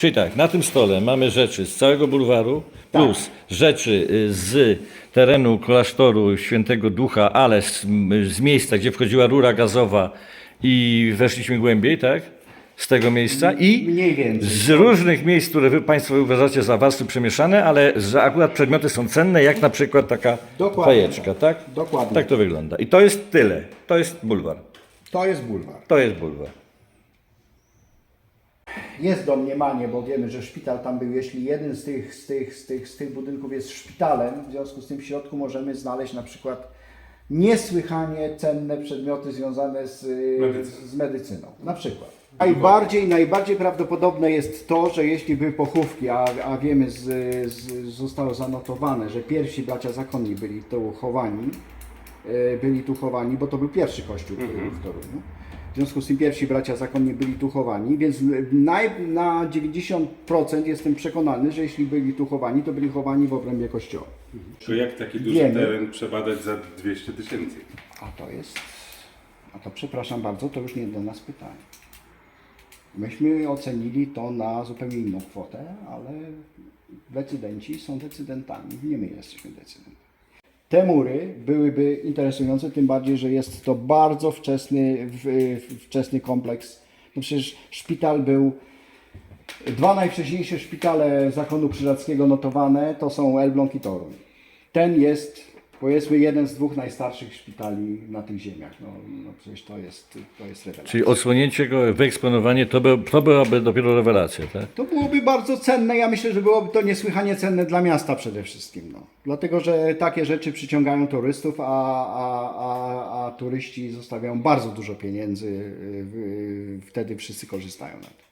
Czyli tak, na tym stole mamy rzeczy z całego bulwaru, plus rzeczy y, z terenu klasztoru Świętego Ducha, ale z, z miejsca, gdzie wchodziła rura gazowa i weszliśmy głębiej, tak? Z tego miejsca i Mniej więcej. z różnych miejsc, które wy Państwo uważacie za warstwy przemieszane, ale że akurat przedmioty są cenne, jak na przykład taka Dokładnie fajeczka, tak? Dokładnie. Tak to wygląda. I to jest tyle. To jest bulwar. To jest bulwar. To jest bulwar. Jest domniemanie, bo wiemy, że szpital tam był. Jeśli jeden z tych, z tych, z tych, z tych budynków jest szpitalem, w związku z tym w środku możemy znaleźć na przykład niesłychanie cenne przedmioty związane z, Medycyną. z medycyną. Na przykład. Najbardziej, najbardziej prawdopodobne jest to, że jeśli były pochówki, a, a wiemy, z, z, zostało zanotowane, że pierwsi bracia zakonni byli tu chowani, byli tu chowani, bo to był pierwszy kościół który w Toruniu. W związku z tym pierwsi bracia zakonni byli tu chowani, więc naj, na 90% jestem przekonany, że jeśli byli tu chowani, to byli chowani w obrębie kościoła. To jak taki duży Wiemy. teren przebadać za 200 tysięcy? A to jest, a to przepraszam bardzo, to już nie do nas pytanie. Myśmy ocenili to na zupełnie inną kwotę, ale decydenci są decydentami, nie my jesteśmy decydentami. Te mury byłyby interesujące, tym bardziej, że jest to bardzo wczesny, w- wczesny kompleks. No przecież szpital był, dwa najwcześniejsze szpitale zakonu krzyżackiego notowane to są Elbląg i Toruń. Ten jest powiedzmy jeden z dwóch najstarszych szpitali na tych ziemiach. No, no przecież to jest, to jest rewelacja. Czyli odsłonięcie go, wyeksponowanie, to, by, to byłaby dopiero rewelacja, tak? To byłoby bardzo cenne. Ja myślę, że byłoby to niesłychanie cenne dla miasta przede wszystkim. No. Dlatego, że takie rzeczy przyciągają turystów, a, a, a, a turyści zostawiają bardzo dużo pieniędzy. y, y, Wtedy wszyscy korzystają na tym.